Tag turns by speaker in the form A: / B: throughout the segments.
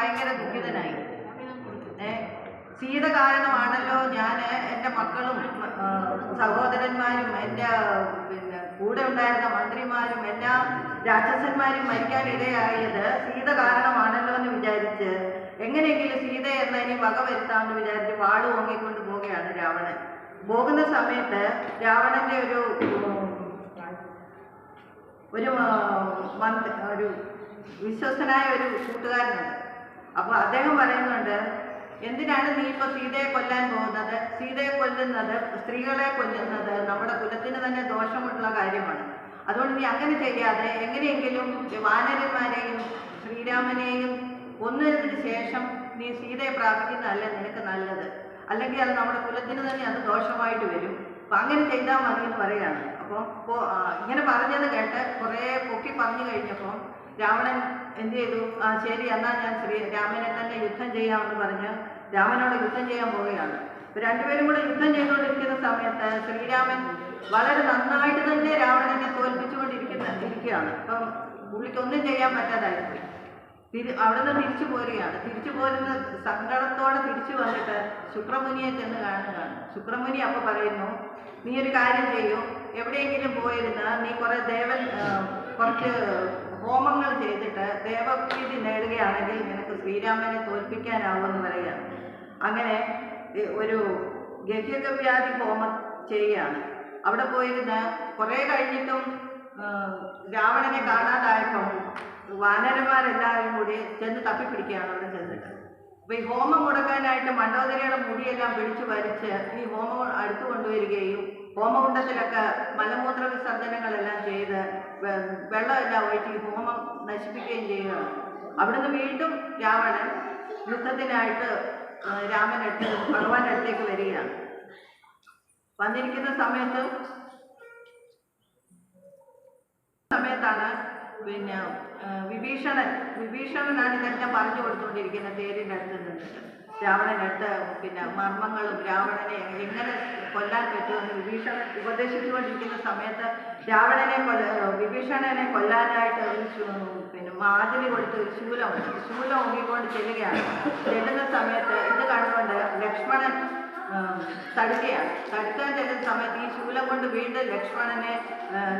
A: ഭയങ്കര ദുഃഖിതനായി. സീത കാരണമാണല്ലോ ഞാൻ എന്റെ മക്കളും സഹോദരന്മാരും എന്റെ പിന്നെ കൂടെ ഉണ്ടായിരുന്ന മന്ത്രിമാരും എല്ലാ രാക്ഷസന്മാരും മരിക്കാൻ ഇടയായത് സീത കാരണമാണല്ലോ എന്ന് വിചാരിച്ച് എങ്ങനെയെങ്കിലും സീത എന്നതിനെ വക വരുത്താമെന്ന് വിചാരിച്ച് വാൾ ഓങ്ങിക്കൊണ്ട് പോവുകയാണ് രാവണൻ. പോകുന്ന സമയത്ത് രാവണന്റെ ഒരു ഒരു മന്ത്രി മന്ത് ഒരു വിശ്വസ്തനായ ഒരു കൂട്ടുകാരനുണ്ട്. അപ്പോൾ അദ്ദേഹം പറയുന്നുണ്ട് എന്തിനാണ് നീ ഇപ്പോൾ സീതയെ കൊല്ലാൻ പോകുന്നത്? സീതയെ കൊല്ലുന്നത് സ്ത്രീകളെ കൊല്ലുന്നത് നമ്മുടെ കുലത്തിന് തന്നെ ദോഷമുള്ള കാര്യമാണ്. അതുകൊണ്ട് നീ അങ്ങനെ ചെയ്യാതെ എങ്ങനെയെങ്കിലും വാനരന്മാരെയും ശ്രീരാമനെയും കൊന്നതിന് ശേഷം നീ സീതയെ പ്രാപിക്കുന്നതല്ല നിനക്ക് നല്ലത്. അല്ലെങ്കിൽ അത് നമ്മുടെ കുലത്തിന് തന്നെ അത് ദോഷമായിട്ട് വരും. അപ്പം അങ്ങനെ ചെയ്താൽ മതി എന്ന് പറയാണ് അപ്പോൾ ഇങ്ങനെ പറഞ്ഞത് കേട്ട് കുറേ പൊക്കി പറഞ്ഞു കഴിഞ്ഞപ്പോൾ രാവണൻ എന്ത് ചെയ്തു? ആ ശരി എന്നാൽ ഞാൻ ശ്രീ രാമനെ തന്നെ യുദ്ധം ചെയ്യാമെന്ന് പറഞ്ഞ് രാമനോട് യുദ്ധം ചെയ്യാൻ പോവുകയാണ്. രണ്ടുപേരും കൂടെ യുദ്ധം ചെയ്തുകൊണ്ടിരിക്കുന്ന സമയത്ത് ശ്രീരാമൻ വളരെ നന്നായിട്ട് തന്നെ രാവണനെ തോൽപ്പിച്ചുകൊണ്ടിരിക്കുന്ന ഇരിക്കുകയാണ്. അപ്പം പുള്ളിക്ക് ഒന്നും ചെയ്യാൻ പറ്റാതായിരുന്നു തിരി അവിടെ നിന്ന് തിരിച്ചു പോരുകയാണ്. തിരിച്ചു പോരുന്ന സങ്കടത്തോടെ തിരിച്ചു വന്നിട്ട് ശുക്രമുനിയെ ചെന്ന് കാണുകയാണ്. ശുക്രമുനി അപ്പോൾ പറയുന്നു നീ ഒരു കാര്യം ചെയ്യൂ. എവിടെയെങ്കിലും പോയിരുന്ന നീ കുറേ ദേവൻ കുറച്ച് ഹോമങ്ങൾ ചെയ്തിട്ട് ദേവപ്രീതി നേടുകയാണെങ്കിൽ നിനക്ക് ശ്രീരാമനെ തോൽപ്പിക്കാനാവുമെന്ന് പറയുകയാണ് അങ്ങനെ ഒരു ഗഹ്യകവ്യാധി ഹോമം ചെയ്യുകയാണ്. അവിടെ പോയിരുന്ന് കുറേ കഴിഞ്ഞിട്ടും രാവണനെ കാണാതായപ്പം വാനരന്മാരെല്ലാവരും കൂടി ചെന്ന് തപ്പിപ്പിടിക്കുകയാണ് അവിടെ ചെന്നിട്ട്. അപ്പൊ ഈ ഹോമം മുടക്കാനായിട്ട് മണ്ഡോദരിയുടെ മുടിയെല്ലാം പിടിച്ചു വലിച്ച് ഈ ഹോമം അടുത്തു കൊണ്ടുവരികയും ഹോമകുണ്ടത്തിലൊക്കെ മലമൂത്ര വിസർജനങ്ങളെല്ലാം ചെയ്ത് വെള്ളമെല്ലാം ഒഴിച്ച് ഹോമം നശിപ്പിക്കുകയും ചെയ്യുകയാണ്. അവിടുന്ന് വീണ്ടും രാവണൻ യുദ്ധത്തിനായിട്ട് രാമൻ അടുത്ത് ഭഗവാന്റെ അടുത്തേക്ക് വരികയാണ്. വന്നിരിക്കുന്ന സമയത്ത് സമയത്താണ് പിന്നെ വിഭീഷണൻ വിഭീഷണനാണ് ഇതെല്ലാം പറഞ്ഞു കൊടുത്തുകൊണ്ടിരിക്കുന്നത് തേരിന്റെ അടുത്ത് നിന്നിട്ട് രാവണനടുത്ത് പിന്നെ മർമ്മങ്ങളും രാവണനെ എങ്ങനെ കൊല്ലാൻ പറ്റുമെന്ന് വിഭീഷണൻ ഉപദേശിച്ചുകൊണ്ടിരിക്കുന്ന സമയത്ത് രാവണനെ കൊല്ല വിഭീഷണനെ കൊല്ലാനായിട്ട് ഒരു പിന്നെ മാതിരി കൊടുത്ത് ഒരു ശൂലം ശൂലം ഊങ്ങിക്കൊണ്ട് ചെല്ലുകയാണ്. ചെല്ലുന്ന സമയത്ത് ഇത് കണ്ടുകൊണ്ട് ലക്ഷ്മണൻ തടുക്കുകയാണ്. തടുക്കാൻ ചെല്ലുന്ന സമയത്ത് ഈ ശൂലം കൊണ്ട് വീണ്ടും ലക്ഷ്മണനെ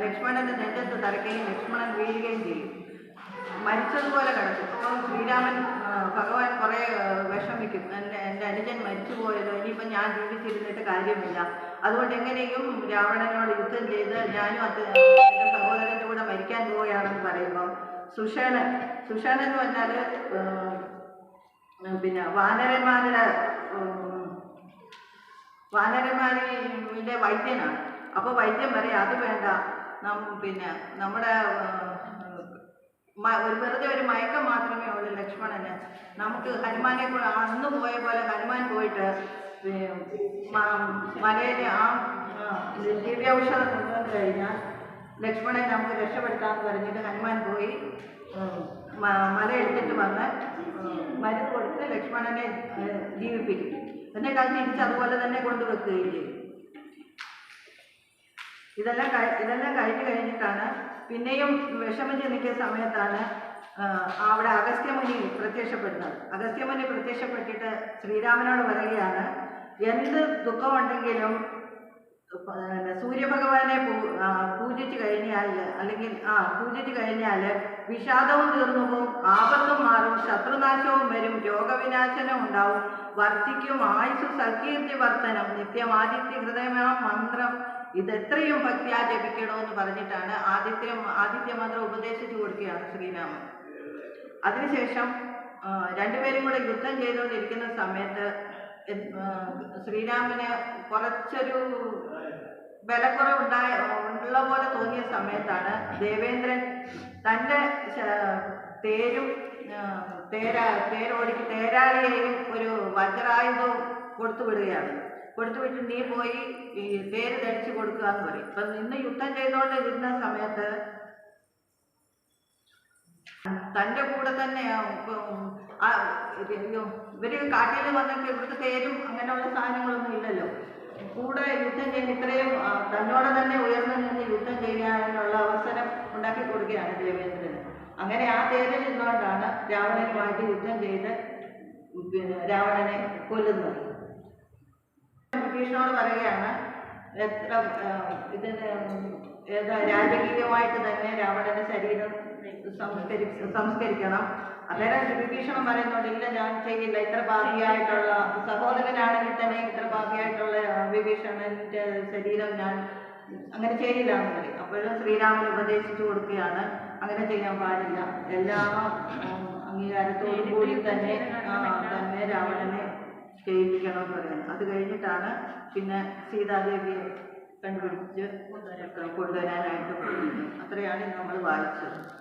A: ലക്ഷ്മണന്റെ നെഞ്ചത്ത് തറയ്ക്കുകയും ലക്ഷ്മണൻ വീഴുകയും ചെയ്യും. മരിച്ചതുപോലെ കിടക്കും. അപ്പോൾ ശ്രീരാമൻ ഭഗവാൻ കുറേ വിഷമിക്കും. എന്റെ എന്റെ അനുജൻ മരിച്ചു പോയല്ലോ ഇനിയിപ്പോൾ ഞാൻ ജീവിച്ചിരുന്നിട്ട് കാര്യമില്ല. അതുകൊണ്ട് എങ്ങനെയും രാവണനോട് യുദ്ധം ചെയ്ത് ഞാനും അത് എന്റെ സഹോദരന്റെ കൂടെ മരിക്കാൻ പോവുകയാണെന്ന് പറയുമ്പം സുഷേണൻ സുഷേണൻ എന്ന് പറഞ്ഞാൽ പിന്നെ വാനരന്മാരുടെ വാനരന്മാരിലെ വൈദ്യനാണ്. അപ്പോൾ വൈദ്യൻ പറയാം അത് വേണ്ട. നം പിന്നെ നമ്മുടെ ഒരു വെറുതെ ഒരു മയക്കം മാത്രമേ ഉള്ളൂ ലക്ഷ്മണന്. നമുക്ക് ഹനുമാനെ അന്ന് പോയ പോലെ ഹനുമാൻ പോയിട്ട് മലയിലെ ആ ദിവ്യൌഷധം കൊണ്ടുവന്ന് കഴിഞ്ഞാൽ ലക്ഷ്മണനെ നമുക്ക് രക്ഷപ്പെടുത്താമെന്ന് പറഞ്ഞിട്ട് ഹനുമാൻ പോയി മല എടുത്തിട്ട് വന്ന് മരുന്ന് കൊടുത്ത് ലക്ഷ്മണനെ ജീവിപ്പിക്കും. എന്നിട്ട് അത് തിരിച്ച് അതുപോലെ തന്നെ കൊണ്ടുവെക്കുകയും ചെയ്യും. ഇതെല്ലാം ഇതെല്ലാം കഴിഞ്ഞ് കഴിഞ്ഞിട്ടാണ് പിന്നെയും വിഷമിച്ച് നിൽക്കുന്ന സമയത്താണ് അവിടെ അഗസ്ത്യമുനി പ്രത്യക്ഷപ്പെടുന്നത്. അഗസ്ത്യമുനി പ്രത്യക്ഷപ്പെട്ടിട്ട് ശ്രീരാമനോട് പറയുകയാണ് എന്ത് ദുഃഖമുണ്ടെങ്കിലും സൂര്യഭഗവാനെ പൂജിച്ച് കഴിഞ്ഞാൽ അല്ലെങ്കിൽ ആ പൂജിച്ചു കഴിഞ്ഞാൽ വിഷാദവും തീർന്നു പോകും ആപത്തും മാറും ശത്രുനാശവും വരും രോഗവിനാശനം ഉണ്ടാവും വർദ്ധിക്കും ആയുസ് സൽകീർത്തി വർധനം നിത്യമാദിത്യ ഹൃദയമാ മന്ത്രം ഇതെത്രയും ഭക്തിയാ ജപിക്കണമെന്ന് പറഞ്ഞിട്ടാണ് ആദിത്യ ആദിത്യ മന്ത്രം ഉപദേശിച്ചു കൊടുക്കുകയാണ് ശ്രീരാമൻ. അതിനുശേഷം രണ്ടുപേരും കൂടെ യുദ്ധം ചെയ്തുകൊണ്ടിരിക്കുന്ന സമയത്ത് ശ്രീരാമന് കുറച്ചൊരു ബലക്കുറവുണ്ടായ ഉള്ള പോലെ തോന്നിയ സമയത്താണ് ദേവേന്ദ്രൻ തന്റെ തേരും തേരാ തേരോടിക്ക് തേരാളിയെയും ഒരു വജ്രായുധവും കൊടുത്തു വിടുകയാണ് കൊടുത്തു വിട്ട് നീ പോയി ഈ പേര് ധരിച്ചു കൊടുക്കുക എന്ന് പറയും. ഇപ്പം നിന്ന് യുദ്ധം ചെയ്തുകൊണ്ട് സമയത്ത് തന്റെ കൂടെ തന്നെ ഇവർ കാട്ടിൽ വന്നിട്ട് ഇവിടുത്തെ തേരും അങ്ങനെയുള്ള സാധനങ്ങളൊന്നും ഇല്ലല്ലോ. കൂടെ യുദ്ധം ചെയ്യാൻ ഇത്രയും തന്നോടെ തന്നെ ഉയർന്നു നിന്ന് യുദ്ധം ചെയ്യാനുള്ള അവസരം ഉണ്ടാക്കി കൊടുക്കുകയാണ് ദേവേന്ദ്രന്. അങ്ങനെ ആ തേരിൽ നിന്നുകൊണ്ടാണ് രാവണനുമായിട്ട് യുദ്ധം ചെയ്ത് രാവണനെ കൊല്ലുന്നത്. വിഭീഷണോട് പറയുകയാണ് എത്ര ഇതിന് ഏതാ രാജകീയമായിട്ട് തന്നെ രാവണന്റെ ശരീരം സംസ്കരി സംസ്കരിക്കണം. അന്നേരം വിഭീഷണം പറയുന്നുണ്ട് ഇല്ല ഞാൻ ചെയ്യില്ല. ഇത്ര ഭാഗ്യമായിട്ടുള്ള സഹോദരനാണെങ്കിൽ തന്നെ ഇത്ര ഭാഗ്യമായിട്ടുള്ള വിഭീഷണന്റെ ശരീരം ഞാൻ അങ്ങനെ ചെയ്യില്ല എന്ന് പറയും. അപ്പോഴും ശ്രീരാമൻ ഉപദേശിച്ചു കൊടുക്കുകയാണ് അങ്ങനെ ചെയ്യാൻ പാടില്ല. എല്ലാ അംഗീകാരത്തോടു കൂടി തന്നെ തന്നെ രാവണനെ ചെയ്യിപ്പിക്കണം എന്ന് പറയുന്നത്. അത് കഴിഞ്ഞിട്ടാണ് പിന്നെ സീതാദേവിയെ കണ്ടുപിടിച്ച് കൊണ്ടുവരാനായിട്ട് പോകുന്നത്. അത്രയാണ് നമ്മൾ വായിച്ചത്.